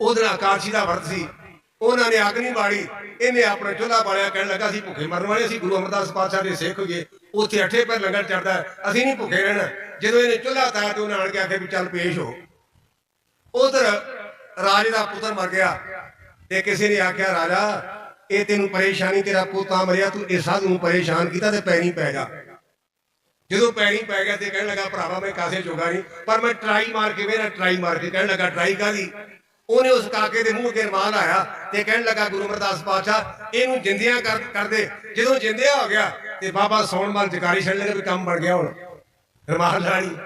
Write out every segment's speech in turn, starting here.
ਉਹਦੇ ਨਾਲ ਆਕਾਸ਼ੀ ਦਾ ਵਰਤ ਸੀ। ਉਹਨਾਂ ਨੇ ਅੱਗ ਨਹੀਂ ਬਾੜੀ ਇਹਨੇ ਆਪਣਾ ਚੁੱਲ੍ਹਾ ਬਾਲਿਆ, ਕਹਿਣ ਲੱਗਾ, ਅਸੀਂ ਭੁੱਖੇ ਮਰਨ ਵਾਲੇ ਅਸੀਂ ਗੁਰੂ ਅਮਰਦਾਸ ਪਾਤਸ਼ਾਹ ਦੇ ਸਿੱਖ ਹੋਈਏ। ਉੱਥੇ ਅੱਠੇ ਪਰ ਲੰਗਰ ਚੜਦਾ ਅਸੀਂ ਨਹੀਂ ਭੁੱਖੇ ਰਹਿਣਾ। ਜਦੋਂ ਇਹਨੇ ਚੁੱਲ੍ਹਾ ਤਾਇਆ ਤੇ ਉਹਨੇ ਆਣ ਕੇ ਆਖਿਆ ਵੀ ਚੱਲ ਪੇਸ਼ ਹੋ। ਉਧਰ ਰਾਜੇ ਦਾ ਪੁੱਤਰ ਮਰ ਗਿਆ ਤੇ ਕਿਸੇ ਨੇ ਆਖਿਆ, ਰਾਜਾ, ਇਹ ਤੈਨੂੰ ਪਰੇਸ਼ਾਨੀ, ਤੇਰਾ ਪੁੱਤਾਂ ਮਰਿਆ, ਤੂੰ ਇਹ ਸਾਧੂ ਨੂੰ ਪਰੇਸ਼ਾਨ ਕੀਤਾ ਤੇ ਪੈਣੀ ਪੈ ਜਾ। ਜਦੋਂ ਪੈਣੀ ਪੈ ਗਿਆ ਤੇ ਕਹਿਣ ਲੱਗਾ, ਭਰਾਵਾ, ਮੈਂ ਕਾਸੇ ਜੋਗਾ ਨਹੀਂ, ਪਰ ਮੈਂ ਟਰਾਈ ਮਾਰ ਕੇ ਮੇਰਾ ਟਰਾਈ ਮਾਰ ਕੇ ਕਹਿਣ ਲੱਗਾ, ਟਰਾਈ ਕਾਦੀ ਉਹਨੇ ਉਸ ਕਾਕੇ ਦੇ ਮੂੰਹ ਅੱਗੇ ਰਮਾਲ ਆਇਆ ਤੇ ਕਹਿਣ ਲੱਗਾ, ਗੁਰੂ ਅਮਰਦਾਸ ਪਾਤਸ਼ਾਹ, ਇਹਨੂੰ ਜਿੰਦਿਆਂ ਕਰ ਕਰਦੇ ਜਦੋਂ ਜਿੰਦਿਆ ਹੋ ਗਿਆ ਤੇ ਬਾਬਾ ਸੌਣਮਲ ਜਕਾਰੀ ਛੱਡ ਲਗੇ ਵੀ ਕੰਮ ਬਣ ਗਿਆ ਹੁਣ। ਰਮਾਲ ਰਾਣੀ,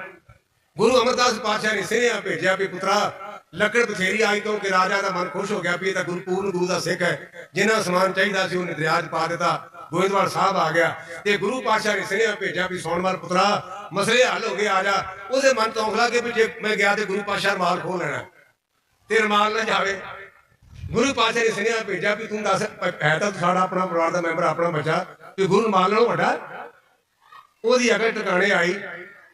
ਗੁਰੂ ਅਮਰਦਾਸ ਪਾਤਸ਼ਾਹ ਨੇ ਸਿਨੇਹਾ ਭੇਜਿਆ ਵੀ ਪੁੱਤਰਾ, ਲੱਕੜ ਬਥੇਰੀ ਆਈ ਤੋਂ ਕਿ ਰਾਜਾ ਦਾ ਮਨ ਖੁਸ਼ ਹੋ ਗਿਆ ਵੀ ਇਹ ਤਾਂ ਗੁਰੂ ਪੂਰਨ ਗੁਰੂ ਦਾ ਸਿੱਖ ਹੈ। ਜਿੰਨਾ ਸਮਾਨ ਚਾਹੀਦਾ ਸੀ ਉਹਨੇ ਦਰਿਆ 'ਚ ਪਾ ਦਿੱਤਾ, ਗੋਇੰਦਵਾਲ ਸਾਹਿਬ ਆ ਗਿਆ ਤੇ ਗੁਰੂ ਪਾਤਸ਼ਾਹ ਨੇ ਸਿਨੇਹਾ ਭੇਜਿਆ ਵੀ ਸੋਨਵਾਲ ਪੁੱਤਰਾ, ਮਸਲੇ ਹੱਲ ਹੋ ਗਏ, ਆ ਜਾ। ਉਹਦੇ ਮਨ ਤੋਂ ਖਲਾ ਕੇ ਵੀ ਜੇ ਮੈਂ ਗਿਆ ਤੇ ਗੁਰੂ ਪਾਤਸ਼ਾਹ ਰਮਾਲ ਖੋ ਲੈਣਾ। ਤੇ ਰਮਾਲ ਨਾ ਜਾਵੇ। ਗੁਰੂ ਪਾਤਸ਼ਾਹ ਨੇ ਸੁਨੇਹਾ ਭੇਜਿਆ ਵੀ ਤੂੰ ਦੱਸ ਹੈ ਤਾਂ ਸਾਡਾ ਆਪਣਾ ਪਰਿਵਾਰ ਦਾ ਮੈਂਬਰ, ਆਪਣਾ ਬੱਚਾ ਵੀ ਗੁਰੂ ਰਮਾਲ ਨਾਲੋਂ ਵੱਡਾ। ਉਹਦੀ ਅਗਰ ਟਿਕਾਣੇ ਆਈ,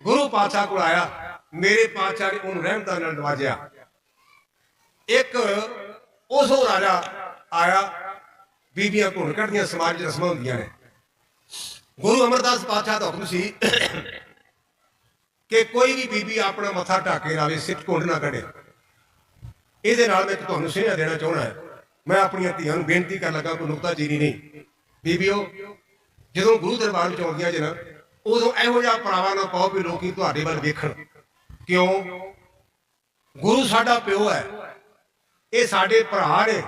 ਗੁਰੂ ਪਾਤਸ਼ਾਹ ਕੋਲ ਆਇਆ, ਮੇਰੇ ਪਾਤਸ਼ਾਹ ਨੇ ਉਹਨੂੰ ਰਹਿਮਤਾਂ ਨਾਲ ਨਵਾਜਿਆ। ਇੱਕ ਉਸੋ ਰਾਜਾ ਆਇਆ, ਬੀਬੀਆਂ ਘੁੰਡ ਕੱਢਦੀਆਂ, ਸਮਾਜ 'ਚ ਰਸਮਾਂ ਹੁੰਦੀਆਂ ਨੇ। ਗੁਰੂ ਅਮਰਦਾਸ ਪਾਤਸ਼ਾਹ ਦਾ ਹੁਕਮ ਸੀ ਕਿ ਕੋਈ ਵੀ ਬੀਬੀ ਆਪਣਾ ਮੱਥਾ ਢੱਕ ਕੇ ਰਾਵੇ ਸਿੱਟ ਘੁੰਡ ਨਾ ਕੱਢੇ। ਇਹਦੇ ਨਾਲ ਮੈਂ ਇੱਕ ਤੁਹਾਨੂੰ ਸੁਨੇਹਾ ਦੇਣਾ ਚਾਹੁੰਦਾ ਮੈਂ ਆਪਣੀਆਂ ਧੀਆਂ ਨੂੰ ਬੇਨਤੀ ਕਰਨ ਲੱਗਾ ਕੋਈ ਨੁਕਤਾ ਚੀਰੀ ਨਹੀਂ। ਬੀਬੀਓ, ਜਦੋਂ ਗੁਰੂ ਦਰਬਾਰ ਵਿੱਚ ਆਉਂਦੀਆਂ ਜੇ ਨਾ, ਉਦੋਂ ਇਹੋ ਜਿਹਾ ਪਰਾਵਾ ਨਾ ਪਾਓ ਵੀ ਲੋਕੀ ਤੁਹਾਡੇ ਵੱਲ ਵੇਖਣ। ਕਿਉਂ? ਗੁਰੂ ਸਾਡਾ ਪਿਓ ਹੈ। ਇਹ ਸਾਡੇ ਭਰਾ ਨੇ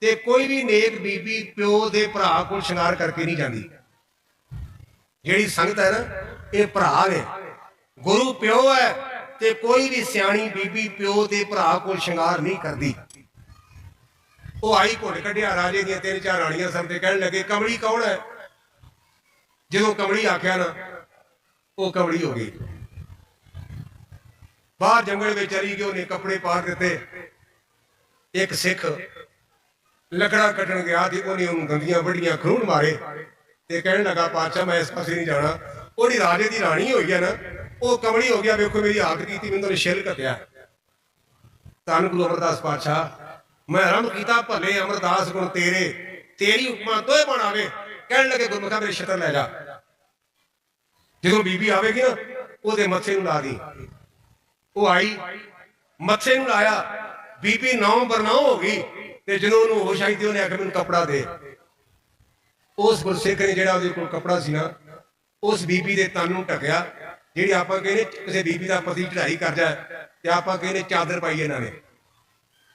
ਤੇ ਕੋਈ ਵੀ ਨੇਕ ਬੀਬੀ ਪਿਓ ਦੇ ਭਰਾ ਕੋਲ ਸ਼ਿੰਗਾਰ ਕਰਕੇ ਨਹੀਂ ਜਾਂਦੀ। ਜਿਹੜੀ ਸੰਗਤ ਹੈ ਨਾ, ਇਹ ਭਰਾ ਨੇ। ਗੁਰੂ ਪਿਓ ਹੈ। ਤੇ ਕੋਈ ਵੀ ਸਿਆਣੀ ਬੀਬੀ ਪਿਓ ਦੇ ਭਰਾ ਕੋਲ ਸ਼ਿੰਗਾਰ ਨਹੀਂ ਕਰਦੀ। ਉਹ ਆਈ ਘੁੰਡ ਕੱਢਿਆ, ਰਾਜੇ ਦੀਆਂ ਤਿੰਨ ਚਾਰ ਰਾਣੀਆਂ ਸਭ ਤੇ ਕਹਿਣ ਲੱਗੇ, ਕਮਲੀ ਕੌਣ ਹੈ? ਜਦੋਂ ਕਮਲੀ ਆਖਿਆ ਨਾ, ਉਹ ਕਮਲੀ ਹੋ ਗਈ। ਬਾਹਰ ਜੰਗਲ ਵਿੱਚ ਚਲੀ ਗਈ, ਉਹਨੇ ਕੱਪੜੇ ਪਾ ਦਿੱਤੇ। ਇੱਕ ਸਿੱਖ ਲੱਕੜਾ ਕੱਟਣ ਗਿਆ ਤੇ ਉਹਨੇ ਉਹਨੂੰ ਗੰਦੀਆਂ ਵੱਡੀਆਂ ਖਰੂਣ ਮਾਰੇ ਤੇ ਕਹਿਣ ਲੱਗਾ, ਪਾਤਸ਼ਾਹ, ਮੈਂ ਇਸ ਪਾਸੇ ਨਹੀਂ ਜਾਣਾ। ਉਹਦੀ ਰਾਜੇ ਦੀ ਰਾਣੀ ਹੋਈ ਹੈ ਨਾ ਉਹ ਕਮਲੀ ਹੋ ਗਿਆ, ਵੇਖੋ ਮੇਰੀ ਆਖ ਕੀਤੀ, ਮੈਨੂੰ ਤਾਂ ਛਿਲ ਕੱਟਿਆ। ਧੰਨ ਗੁਰੂ ਅਮਰਦਾਸ ਪਾਤਸ਼ਾਹ, ਮੈਂ ਆਰੰਭ ਕੀਤਾ, ਭਲੇ ਅਮਰਦਾਸ ਗੁਣ ਤੇਰੇ, ਤੇਰੀ ਹੁਕਮਾਂ ਤੋਏ ਬਣਾਵੇ ਕਹਿਣ ਲੱਗੇ ਗੁਰਮੁਖਾ ਮੇਰੇ ਛਤਰ ਲੈ ਜਾ। ਜਦੋਂ ਬੀਬੀ ਆਵੇਗੀ ਨਾ, ਉਹਦੇ ਮੱਥੇ ਨੂੰ ਲਾ ਦੀ। ਉਹ ਆਈ, ਮੱਥੇ ਨੂੰ ਲਾਇਆ। ਬੀਬੀ ਨੌ ਬਰਨਾਉ ਹੋ ਗਈ, ਤੇ ਜਦੋਂ ਉਹਨੂੰ ਹੋਸ਼ ਆਈ ਤੇ ਉਹਨੇ ਆਖਿਆ, ਮੈਨੂੰ ਕਪੜਾ ਦੇ। ਉਸ ਗੁਰਸਿੱਖ ਨੇ ਜਿਹੜਾ ਉਹਦੇ ਕੋਲ ਕਪੜਾ ਸੀ ਨਾ, ਉਸ ਬੀਬੀ ਦੇ ਤਨ ਨੂੰ ਢਕਿਆ। ਜਿਹੜੀ ਆਪਾਂ ਕਹਿੰਦੇ ਕਿਸੇ ਬੀਬੀ ਦਾ ਪਤੀ ਚੜਾਈ ਕਰ ਜਾ ਤੇ ਆਪਾਂ ਕਹਿੰਦੇ ਚਾਦਰ ਪਾਈ ਇਹਨਾਂ ਨੇ।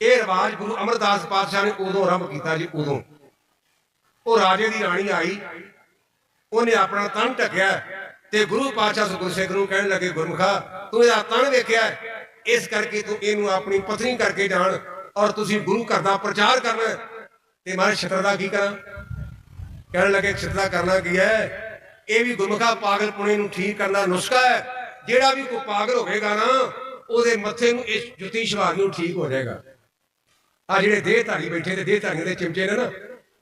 ਇਹ ਰਿਵਾਜ ਗੁਰੂ ਅਮਰਦਾਸ ਪਾਤਸ਼ਾਹ ਨੇ ਉਦੋਂ ਆਰੰਭ ਕੀਤਾ ਜੀ, ਉਦੋਂ। ਉਹ ਰਾਜੇ ਦੀ ਰਾਣੀ ਆਈ, ਉਹਨੇ ਆਪਣਾ ਤਨ ਢੱਕਿਆ ਤੇ ਗੁਰੂ ਪਾਤਸ਼ਾਹ ਸੁਖੁਰ ਸਿੰਘ ਨੂੰ ਕਹਿਣ ਲੱਗੇ, ਗੁਰਮੁਖਾ, ਤੂੰ ਇਹਦਾ ਤਨ ਵੇਖਿਆ ਇਸ ਕਰਕੇ ਤੂੰ ਇਹਨੂੰ ਆਪਣੀ ਪਤਨੀ ਕਰਕੇ ਜਾਣ ਔਰ ਤੁਸੀਂ ਗੁਰੂ ਘਰ ਦਾ ਪ੍ਰਚਾਰ ਕਰਨਾ ਤੇ ਮਾਰੇ ਛਤਰ ਦਾ ਕੀ ਕਰਾਂ? ਕਹਿਣ ਲੱਗੇ, ਛਤਰ ਦਾ ਕਰਨਾ ਕੀ ਹੈ? ਇਹ ਵੀ ਗੁਰਮੁਖਾ ਪਾਗਲ ਪੁਣੇ ਨੂੰ ਠੀਕ ਕਰਨ ਦਾ ਨੁਸਖਾ ਹੈ। ਜਿਹੜਾ ਵੀ ਕੋਈ ਪਾਗਲ ਹੋਵੇਗਾ ਨਾ, ਉਹਦੇ ਮੱਥੇ ਨੂੰ ਇਸ ਜੁੱਤੀ ਸ਼ਵਾਰ ਨੂੰ ਠੀਕ ਹੋ ਜਾਏਗਾ। ਆ ਜਿਹੜੇ ਦੇਹ ਧਾਰੀ ਬੈਠੇ ਤੇ ਦੇਹ ਧਾਰੀਆਂ ਦੇ ਚਿਮਚੇ ਨੇ ਨਾ,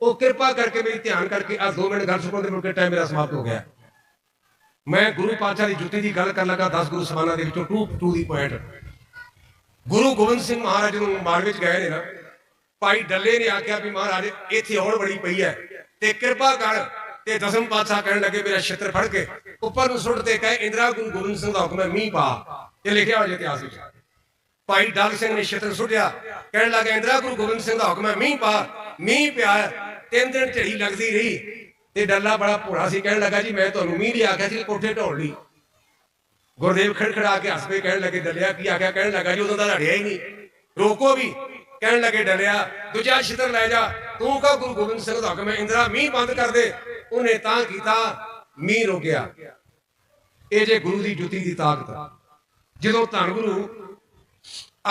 ਉਹ ਕਿਰਪਾ ਕਰਕੇ ਮੇਰੀ ਧਿਆਨ ਕਰਕੇ ਆ 2 ਮਿੰਟ ਗੱਲ ਸੁਣਨ ਦੇ ਮੁੜ ਟਾਈਮ ਮੇਰਾ ਸਮਾਪਤ ਹੋ ਗਿਆ। ਮੈਂ ਗੁਰੂ ਪਾਤਸ਼ਾਹ ਦੀ ਜੁੱਤੀ ਦੀ ਗੱਲ ਕਰਨ ਲੱਗਾ 10 ਗੁਰੂ ਸਮਾਨਾਂ ਦੇ ਵਿੱਚੋਂ 2 2 ਦੀ ਪੁਆਇੰਟ ਗੁਰੂ ਗੋਬਿੰਦ ਸਿੰਘ ਮਹਾਰਾਜ ਨੂੰ ਮਾਰ ਵਿੱਚ ਗਏ ਨੇ ਨਾ, ਭਾਈ ਡੱਲੇ ਨੇ ਆਖਿਆ ਵੀ ਮਹਾਰਾਜ, ਇੱਥੇ ਔੜ ਬੜੀ ਪਈ ਹੈ ਤੇ ਕਿਰਪਾ ਕਰ ਤੇ ਦਸਮ ਪਾਤਸ਼ਾਹ ਕਹਿਣ ਲੱਗੇ, ਮੇਰਾ ਛਿੱਤਰ ਫੜ ਕੇ ਉੱਪਰ ਨੂੰ ਸੁੱਟ ਤੇ ਕਹੇ, ਇੰਦਰਾ ਗੁਰੂ ਗੋਬਿੰਦ ਸਿੰਘ ਦਾ ਹੁਕਮ ਹੈ, ਮੀਂਹ ਪਾ ਇਹ ਲਿਖਿਆ ਹੋਇਆ ਇਤਿਹਾਸ ਵਿੱਚ। ਭਾਈ ਡਾਲ ਸਿੰਘ ਨੇ ਛਿੱਤਰ ਸੁੱਟਿਆ, ਕਹਿਣ ਲੱਗਾ, ਇੰਦਰਾ ਗੁਰੂ ਗੋਬਿੰਦ ਸਿੰਘ ਦਾ ਹੁਕਮ ਹੈ, ਮੀਂਹ ਪਾ, ਮੀਂਹ ਪਿਆ, ਤਿੰਨ ਦਿਨ ਝੜੀ ਲੱਗਦੀ ਰਹੀ ਤੇ ਡੱਲਾ ਬੜਾ ਭੋਲਾ ਸੀ। ਕਹਿਣ ਲੱਗਾ, ਜੀ, ਮੈਂ ਤੁਹਾਨੂੰ ਮੀਂਹ ਲਈ ਆਖਿਆ ਸੀ, ਕੋਠੇ ਢੋਲ ਲਈ। ਗੁਰਦੇਵ ਖੜਖੜਾ ਕੇ ਹੱਸ ਪਏ, ਕਹਿਣ ਲੱਗੇ, ਡੱਲਿਆ, ਕੀ ਆਖਿਆ? ਕਹਿਣ ਲੱਗਾ, ਜੀ, ਉਦੋਂ ਦਾ ਲੜਿਆ ਹੀ ਨਹੀਂ। ਰੋਕੋ ਵੀ। ਕਹਿਣ ਲੱਗੇ, ਡਲਿਆ, ਦੂਜਾ ਛਿੱਤਰ ਲੈ ਜਾ। ਤੂੰ ਕਹ ਗੁਰੂ ਗੋਬਿੰਦ ਸਿੰਘ ਦਾ ਹੁਕਮ ਹੈ, ਇੰਦਰਾ, ਮੀਂਹ ਬੰਦ ਕਰ ਦੇ। ਉਹਨੇ ਤਾਂ ਕੀਤਾ, ਮੀਂਹ ਰੁਕਿਆ। ਇਹ ਜੇ ਗੁਰੂ ਦੀ ਜੁੱਤੀ ਦੀ ਤਾਕਤ ਜਦੋਂ ਧੰਨ ਗੁਰੂ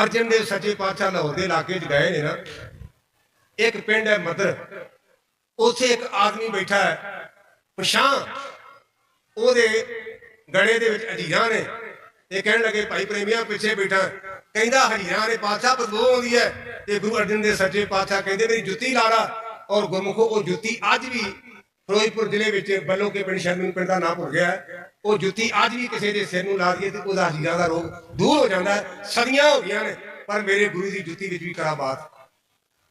ਅਰਜਨ ਦੇ ਸੱਚੇ ਪਾਤਸ਼ਾਹ ਲਾਹੌਰ ਦੇ ਇਲਾਕੇ 'ਚ ਗਏ ਨੇ ਨਾ, ਇੱਕ ਪਿੰਡ ਹੈ ਮਦਰ। ਉੱਥੇ ਇੱਕ ਆਦਮੀ ਬੈਠਾ ਹੈ ਪਛਾਂ ਉਹਦੇ ਗਲੇ ਦੇ ਵਿੱਚ ਅਜੀਰਾਂ ਨੇ ਇਹ ਕਹਿਣ ਲੱਗੇ, ਭਾਈ ਪ੍ਰੇਮੀਆਂ ਪਿੱਛੇ ਬੈਠਾ ਕਹਿੰਦਾ, ਹਜੀਰਾਂ ਨੇ ਪਾਤਸ਼ਾਹ ਬਦਬੂ ਆਉਂਦੀ ਹੈ। ਤੇ ਗੁਰੂ ਅਰਜਨ ਦੇ ਸੱਚੇ ਪਾਤਸ਼ਾਹ ਕਹਿੰਦੇ, ਮੇਰੀ ਜੁੱਤੀ ਲਾ। ਔਰ ਗੁਰਮੁਖੋ, ਉਹ ਜੁੱਤੀ ਅੱਜ ਵੀ ਫਿਰੋਜ਼ਪੁਰ ਜ਼ਿਲ੍ਹੇ ਵਿੱਚ ਬੱਲੋ ਕੇ ਪਿੰਡ ਸ਼ਰਮਨ ਪਿੰਡ ਦਾ ਨਾਮ ਭੁੱਲ ਗਿਆ ਉਹ ਜੁੱਤੀ ਅੱਜ ਵੀ ਕਿਸੇ ਦੇ ਸਿਰ ਨੂੰ ਲਾ ਦਈਏ ਤੇ ਉਹਦਾ ਹਜੀਰਾਂ ਦਾ ਰੋਗ ਦੂਰ ਹੋ ਜਾਂਦਾ ਹੈ। ਸਦੀਆਂ ਹੋ ਗਈਆਂ ਨੇ, ਪਰ ਮੇਰੇ ਗੁਰੂ ਦੀ ਜੁੱਤੀ ਵਿੱਚ ਵੀ ਕਰਾ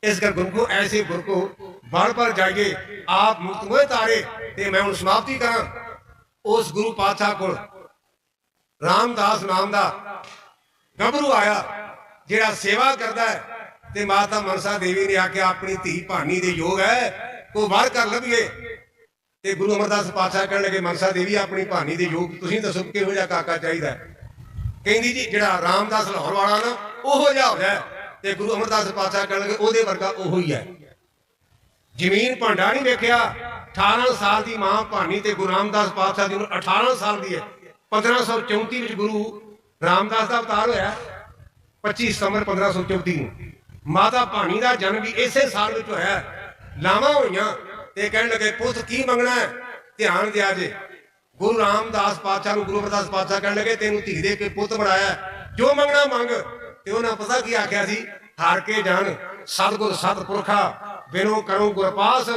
ਇਸ ਕਰ ਗੁਰੂ ਕੋ ਐਸੇ ਗੁਰ ਕੋ ਬਾਰ ਬਾਰ ਜਾਈਏ, ਆਪ ਮੁਕਤ ਮੋਏ ਤਾਰੇ ਤੇ ਮੈਂ ਹੁਣ ਸਮਾਪਤੀ ਕਰਾਂ। ਉਸ ਗੁਰੂ ਪਾਤਸ਼ਾਹ ਕੋਲ ਰਾਮਦਾਸ ਨਾਮ ਦਾ ਗੱਭਰੂ ਆਇਆ, ਜਿਹੜਾ ਸੇਵਾ ਕਰਦਾ ਹੈ ਤੇ ਮਾਤਾ ਮਨਸਾ ਦੇਵੀ ਨੇ ਆਖਿਆ ਆਪਣੀ ਧੀ ਭਾਨੀ ਦੇ ਯੋਗ ਹੈ ਕੋ ਵਾਰ ਕਰ ਲਵੀਏ ਤੇ ਗੁਰੂ ਅਮਰਦਾਸ ਪਾਤਸ਼ਾਹ ਕਹਿਣ ਲੱਗੇ ਮਨਸਾ ਦੇਵੀ ਆਪਣੀ ਭਾਨੀ ਦੇ ਯੋਗ, ਤੁਸੀਂ ਦੱਸੋ ਕਿਹੋ ਜਿਹਾ ਕਾਕਾ ਚਾਹੀਦਾ ਕਹਿੰਦੀ ਜੀ, ਜਿਹੜਾ ਰਾਮਦਾਸ ਲਾਹੌਰ ਵਾਲਾ ਨਾ, ਉਹੋ ਜਿਹਾ ਹੋ। ਜਾਏ ਤੇ ਗੁਰੂ ਅਮਰਦਾਸ ਪਾਤਸ਼ਾਹ ਕਹਿਣ ਲੱਗੇ, ਉਹਦੇ ਵਰਗਾ ਉਹੋ ਹੀ ਹੈ। ਜ਼ਮੀਨ ਭਾਂਡਾ ਨਹੀਂ ਵੇਖਿਆ। 18 ਸਾਲ ਦੀ ਮਾਂ ਭਾਨੀ ਤੇ ਗੁਰੂ ਰਾਮਦਾਸ ਪਾਤਸ਼ਾਹ ਦੀ ਉਮਰ 18 ਸਾਲ ਦੀ ਹੈ। 1534 ਵਿੱਚ ਗੁਰੂ ਰਾਮਦਾਸ ਦਾ ਅਵਤਾਰ ਹੋਇਆ। 25 ਸਤੰਬਰ 1534 ਨੂੰ। ਮਾਤਾ ਭਾਨੀ ਦਾ ਜਨਮ ਵੀ ਇਸੇ ਸਾਲ ਵਿੱਚ ਹੋਇਆ। ਲਾਵਾਂ ਹੋਈਆਂ। ਤੇ ਕਹਿਣ ਲੱਗੇ, ਪੁੱਤ, ਕੀ ਮੰਗਣਾ ਹੈ? ਧਿਆਨ ਦਿਆ ਜੇ। ਗੁਰੂ ਰਾਮਦਾਸ ਪਾਤਸ਼ਾਹ ਨੂੰ ਗੁਰੂ ਅਮਰਦਾਸ ਪਾਤਸ਼ਾਹ ਕਹਿਣ ਲੱਗੇ, ਤੈਨੂੰ ਧੀ ਦੇ ਕੇ ਪੁੱਤ ਬਣਾਇਆ ਜੋ ਮੰਗਣਾ ਮੰਗ। ਤੇ ਉਹਨਾਂ ਪਤਾ ਕੀ ਆਖਿਆ ਸੀ? ਹਾਰ ਕੇ ਜਾਣ। ਸਤਿਗੁਰ ਸਤਿਪੁਰਖਾ, ਬਿਨੋ ਕਰੋ ਗੁਰਪਾਸ।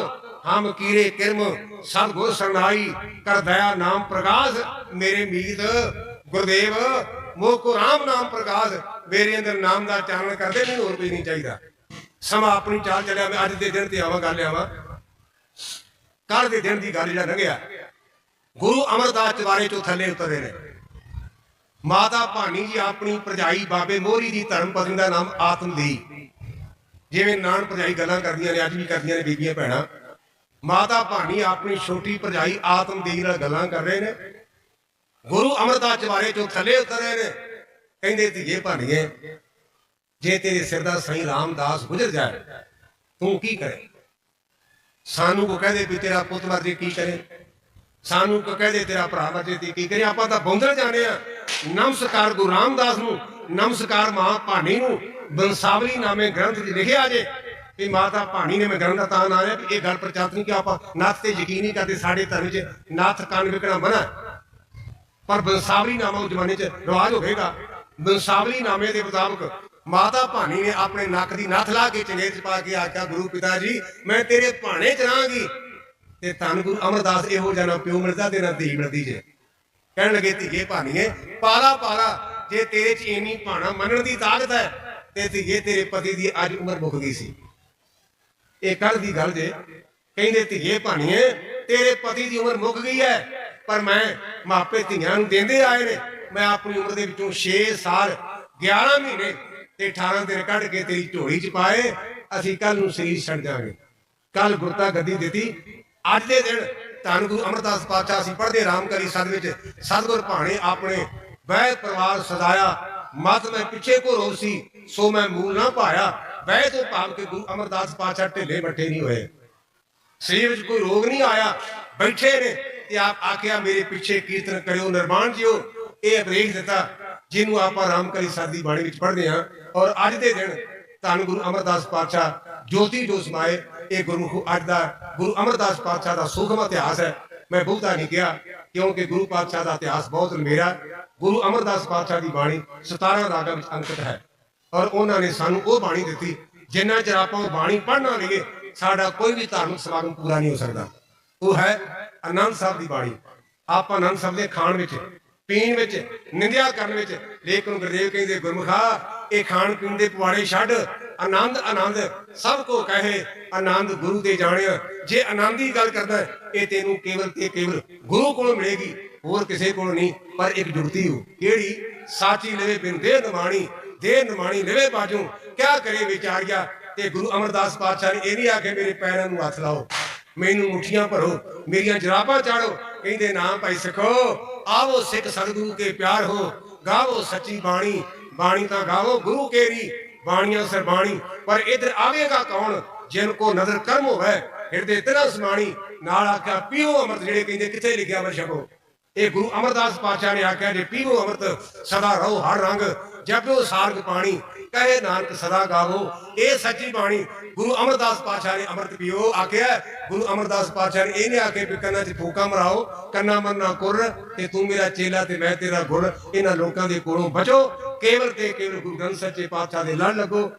ਹਮ ਕੀਰੇ ਕਿਰਮ, ਸਤਿਗੁਰ ਸਰਨਾਈ ਕਰ ਦਇਆ ਨਾਮ ਪ੍ਰਕਾਸ਼ ਮੇਰੇ ਮੀਤ ਗੁਰਦੇਵ, ਮੋਹ ਕੋ ਰਾਮ ਨਾਮ ਪ੍ਰਕਾਸ਼ ਮੇਰੇ ਅੰਦਰ ਨਾਮ ਦਾ ਚਾਨਣ ਕਰਦੇ, ਮੈਨੂੰ ਹੋਰ ਕੋਈ ਨਹੀਂ ਚਾਹੀਦਾ। ਸਮਾਂ ਆਪਣੀ ਚਾਲ ਚੱਲਿਆ। ਮੈਂ ਅੱਜ ਦੇ ਦਿਨ ਤੇ ਆਵਾਂ, ਗੱਲ ਆਵਾਂ ਕੱਲ ਦੇ ਦਿਨ ਦੀ ਗੱਲ ਜਿਹੜਾ ਲੰਘਿਆ, ਗੁਰੂ ਅਮਰਦਾਸ ਚਵਾਰੇ ਚੋਂ ਥੱਲੇ ਉਤਰੇ ਨੇ। ਮਾਤਾ ਭਾਨੀ ਜੀ ਆਪਣੀ ਭਰਜਾਈ ਬਾਬੇ ਮੋਹਰੀ ਦੀ ਧਰਮ ਪਤਨੀ ਦਾ ਨਾਮ ਆਤਮਦੀ ਜਿਵੇਂ ਨਾਨ ਭਰਜਾਈ ਗੱਲਾਂ ਕਰਦੀਆਂ ਨੇ, ਅੱਜ ਵੀ ਕਰਦੀਆਂ ਨੇ ਬੀਬੀਆਂ ਭੈਣਾਂ। ਮਾਤਾ ਭਾਨੀ ਆਪਣੀ ਛੋਟੀ ਭਰਜਾਈ ਆਤਮਦੀ ਨਾਲ ਗੱਲਾਂ ਕਰ ਰਹੇ ਨੇ। ਗੁਰੂ ਅਮਰਦਾਸ ਚਵਾਰੇ ਚੋਂ ਥੱਲੇ ਉਤਰੇ ਨੇ। ਕਹਿੰਦੇ, ਧੀਏ ਭਾਨੀਏ, ਜੇ ਤੇਰੇ ਸਿਰ ਦਾ ਸਹੀ ਰਾਮਦਾਸ ਗੁਜ਼ਰ ਜਾਏ, ਤੂੰ ਕੀ ਕਰੇ? ਸਾਨੂੰ ਕੋ ਕਹਦੇ ਵੀ ਤੇਰਾ ਪੁੱਤ ਮਰ ਜੇ ਕੀ ਕਰੇ? ਸਾਨੂੰ ਕੋ ਕਹਦੇ ਤੇਰਾ ਭਰਾ ਮਰ ਜੇ ਤੇ ਕੀ ਕਰੇ? ਆਪਾਂ ਤਾਂ ਬੌਂਦਰ ਜਾਣੇ ਆ। ਨਮਸਕਾਰ ਗੁਰੂ ਰਾਮਦਾਸ ਨੂੰ, ਨਮਸਕਾਰ ਮਾਂ ਭਾਣੀ ਨੂੰ, ਬੰਸਾਵਲੀ ਨਾਮੇ ਗ੍ਰੰਥ 'ਚ ਲਿਖਿਆ ਜੇ। ਵੀ ਮਾਤਾ ਭਾਣੀ ਨੇ ਮੈਂ ਗ੍ਰੰਥ ਦਾ ਤਾਂ ਨਾਂ ਲਿਆ ਵੀ ਇਹ ਗੱਲ ਪ੍ਰਚਾਰਤ ਨਹੀਂ ਕਿ ਆਪਾਂ ਨਾਥ ਤੇ ਯਕੀਨ ਨਹੀਂ ਕਰਦੇ ਸਾਡੇ ਧਰਮ 'ਚ ਨਾਥ ਕੰਨ ਵਿਕਣਾ ਮਨਾ। ਪਰ ਬੰਸਾਵਲੀ ਨਾਮਾ ਉਸ ਜ਼ਮਾਨੇ 'ਚ ਰਿਵਾਜ ਹੋਵੇਗਾ। ਬੰਸਾਵਲੀ ਨਾਮੇ ਦੇ ਮੁਤਾਬਕ ਮਾਤਾ ਭਾਨੀ ਨੇ ਆਪਣੇ ਨੱਕ ਦੀ ਨੱਥ ਲਾ ਕੇ ਚੰਗੇ 'ਚ ਪਾ ਕੇ ਆਖਿਆ, ਗੁਰੂ ਪਿਤਾ ਜੀ ਮੈਂ ਤੇਰੇ ਭਾਣੇ 'ਚ ਰਹਾਂਗੀ ਤੇ ਧੰਨ ਗੁਰੂ ਅਮਰਦਾਸ ਇਹੋ ਜਿਹਾ ਨਾ ਪਿਓ ਮਿਲਦਾ ਤੇ ਧੀ ਮਿਲਦੀ ਜੇ। ਕਹਿਣ ਲੱਗੇ ਧੀਏ ਭਾਨੀਏ, ਪਾਲਾ ਪਾਲਾ, ਜੇ ਤੇਰੇ 'ਚ ਇੰਨੀ ਭਾਣਾ ਮੰਨਣ ਦੀ ਤਾਕਤ ਹੈ, ਤੇ ਧੀਏ, ਤੇਰੇ ਪਤੀ ਦੀ ਅੱਜ ਉਮਰ ਮੁੱਕ ਗਈ ਸੀ। ਇਹ ਕੱਲ ਦੀ ਗੱਲ ਜੇ। ਕਹਿੰਦੇ ਧੀਏ ਭਾਣੀਏ ਤੇਰੇ ਪਤੀ ਦੀ ਉਮਰ ਮੁੱਕ ਗਈ ਹੈ, ਪਰ ਮੈਂ ਮਾਪੇ ਧੀਆਂ ਨੂੰ ਦਿੰਦੇ ਆਏ ਨੇ। ਮੈਂ ਆਪਣੀ ਉਮਰ ਦੇ ਵਿੱਚੋਂ 6 ਸਾਲ 11 ਮਹੀਨੇ ਤੇ 18 ਦਿਨ ਕੱਢ ਕੇ ਤੇਰੀ ਝੋਲੀ 'ਚ ਪਾਏ, ਅਸੀਂ ਕੱਲ ਨੂੰ ਸਰੀਰ ਛੱਡ ਜਾਾਂਗੇ ਕੱਲ ਗੁਰਤਾ ਗੱਦੀ ਦਿੱਤੀ। ਅੱਜ ਦੇ ਦਿਨ ਧੰਨ ਗੁਰੂ ਅਮਰਦਾਸ ਪਾਤਸ਼ਾਹ ਅਸੀਂ ਪੜ੍ਹਦੇ ਰਾਮਕਲੀ ਸਦ ਵਿੱਚ, ਸਤਿਗੁਰ ਭਾਣੇ ਆਪਣੇ ਵੈਦ ਪਰਿਵਾਰ ਸਦਾਇਆ। ਮਤ ਮੈਂ ਪਿੱਛੇ ਕੋ ਰੋਸੀ ਸੋ ਮੈਂ ਮੂਲ ਨਾ ਪਾਇਆ। ਵੈਦ ਤੋਂ ਭਾਵ ਕੇ ਗੁਰੂ ਅਮਰਦਾਸ ਪਾਤਸ਼ਾਹ ਢਿੱਲੇ ਮੱਠੇ ਨਹੀਂ ਹੋਏ। ਸਰੀਰ ਵਿੱਚ ਕੋਈ ਰੋਗ ਨਹੀਂ ਆਇਆ। ਬੈਠੇ ਨੇ ਤੇ ਆਪ ਆਖਿਆ, ਮੇਰੇ ਪਿੱਛੇ ਕੀਰਤਨ ਕਰਿਓ, ਨਿਰਮਾਣ ਜਿਓ। ਇਹ ਉਪਦੇਸ਼ ਦਿੱਤਾ। ਜਿਹਨੂੰ ਆਪਾਂ ਰਾਮਕਲੀ ਸਾਦੀ ਬਾਣੀ ਵਿੱਚ ਪੜ੍ਹਦੇ ਹਾਂ ਔਰ ਅੱਜ ਦੇ ਦਿਨ ਧੰਨ ਗੁਰੂ ਅਮਰਦਾਸ ਪਾਤਸ਼ਾਹ ਜੋਤੀ ਜੋ ਸਮਾਏ, ਇਹ ਗੁਰਮੁਖ ਅੱਜ ਦਾ ਗੁਰੂ ਅਮਰਦਾਸ ਪਾਤਸ਼ਾਹ ਦਾ ਸੁਖਮ ਇਤਿਹਾਸ ਹੈ। ਮੈਂ ਬਹੁਤਾ ਨਹੀਂ ਕਿਹਾ, ਕਿਉਂਕਿ ਗੁਰੂ ਪਾਤਸ਼ਾਹ ਦਾ ਇਤਿਹਾਸ ਬਹੁਤ ਲੰਮੇਰਾ ਗੁਰੂ ਅਮਰਦਾਸ ਪਾਤਸ਼ਾਹ ਦੀ ਬਾਣੀ 17 ਰਾਗਾਂ ਵਿੱਚ ਅੰਕਿਤ ਹੈ ਔਰ ਉਹਨਾਂ ਨੇ ਸਾਨੂੰ ਉਹ ਬਾਣੀ ਦਿੱਤੀ, ਜਿੰਨਾ ਚਿਰ ਆਪਾਂ ਉਹ ਬਾਣੀ ਪੜ੍ਹਨਾ ਲਈਏ, ਸਾਡਾ ਕੋਈ ਵੀ ਧਾਰਮਿਕ ਸਮਾਗਮ ਪੂਰਾ ਨਹੀਂ ਹੋ ਸਕਦਾ। ਉਹ ਹੈ ਅਨੰਦ ਸਾਹਿਬ ਦੀ ਬਾਣੀ। ਆਪਾਂ ਅਨੰਦ ਸਾਹਿਬ ਦੇ ਖਾਣ ਵਿੱਚ ਪੀਣ ਵਿੱਚ, ਨਿੰਦਿਆ ਕਰਨ ਵਿੱਚ। ਲੇਕਿਨ ਗੁਰਦੇਵ ਕਹਿੰਦੇ, ਗੁਰਮੁਖਾ, ਇਹ ਖਾਣ ਪੀਣ ਦੇ ਪਵਾੜੇ ਛੱਡ। ਆਨੰਦ ਆਨੰਦ, ਸਭ ਕੋ ਕਹੇ, ਆਨੰਦ ਗੁਰੂ ਦੇ ਜਾਣਿਆ ਜੇ ਆਨੰਦ ਦੀ ਗੱਲ ਕਰਦਾ, ਇਹ ਤੈਨੂੰ ਕੇਵਲ ਤੇ ਕੇਵਲ ਗੁਰੂ ਕੋਲ ਮਿਲੇਗੀ, ਹੋਰ ਕਿਸੇ ਕੋਲ ਨਹੀਂ। ਪਰ ਇੱਕ ਜੁਗਤੀ ਹੋ, ਕਿਹੜੀ? ਸਾਚੀ ਲਵੇ ਬਿਨ ਦੇ ਨਿਮਾਣੀ ਦੇ ਨਿਮਾਣੀ ਲਵੇ ਬਾਜੂ। ਕਿਆ ਕਰੇ ਵਿਚਾਰਿਆ? ਤੇ ਗੁਰੂ ਅਮਰਦਾਸ ਪਾਤਸ਼ਾਹ ਨੇ ਇਹ ਨਹੀਂ ਆਖੇ ਮੇਰੇ ਪੈਰਾਂ ਨੂੰ ਹੱਥ ਲਾਓ। ਮੈਨੂੰ ਮੁੱਠੀਆਂ ਭਰੋ, ਮੇਰੀਆਂ ਜਰਾਬਾਂ ਚਾੜੋ। ਕਹਿੰਦੇ, ਨਾ ਭਾਈ ਸਿੱਖੋ, ਆਵੋ ਸਿੱਖ ਸਤਿਗੁਰੂ ਕੇ ਪਿਆਰ ਹੋ, ਗਾਵੋ ਸੱਚੀ ਬਾਣੀ। ਬਾਣੀ ਤਾਂ ਗਾਵੋ ਗੁਰੂ ਕੇਰੀ, ਬਾਣੀਆਂ ਸਰਬਾਣੀ ਪਰ ਇਧਰ ਆਵੇਗਾ ਕੌਣ ਜਿਨ ਕੋ ਨਜ਼ਰ ਕਰਮ ਹੋਵੇ, ਹਿਰਦੇ ਤੇਰਾ ਸਮਾਣੀ। ਨਾਲ ਆਖਿਆ, ਪੀਓ ਅਮਰਤ, ਜਿਹੜੇ ਕਹਿੰਦੇ, ਕਿੱਥੇ ਲਿਖਿਆ ਵਾ ਛਕੋ ਇਹ ਗੁਰੂ ਅਮਰਦਾਸ ਪਾਤਸ਼ਾਹ ਨੇ ਆਖਿਆ, ਜੇ ਪੀਵੋ ਅੰਮ੍ਰਿਤ, ਸਦਾ ਰਹੋ ਹਰ ਰੰਗ, ਜਪਿਓ ਸਾਰਗ ਪਾਣੀ। ਕਹੇ ਨਾਨਕ ਸਦਾ ਗਾਵੋ। ਇਹ ਸੱਚੀ ਬਾਣੀ ਗੁਰੂ ਅਮਰਦਾਸ ਪਾਤਸ਼ਾਹ ਨੇ ਅੰਮ੍ਰਿਤ ਪੀਓ, ਆਖਿਆ ਗੁਰੂ ਅਮਰਦਾਸ ਪਾਤਸ਼ਾਹ ਨੇ ਇਹਨੇ ਨਹੀਂ ਆਖੇ ਵੀ ਕੰਨਾਂ 'ਚ ਫੂਕਾ ਮਰਾਓ, ਕੰਨਾਂ ਮੰਨਾ ਕੁਰ ਤੇ ਤੂੰ ਮੇਰਾ ਚੇਲਾ ਤੇ ਮੈਂ ਤੇਰਾ ਗੁਰ। ਇਹਨਾਂ ਲੋਕਾਂ ਦੇ ਕੋਲੋਂ ਬਚੋ। ਕੇਵਲ ਤੇ ਕੇਵਲ ਗੁਰੂ ਗ੍ਰੰਥ ਸੱਚੇ ਪਾਤਸ਼ਾਹ ਦੇ ਲੜ ਲੱਗੋ।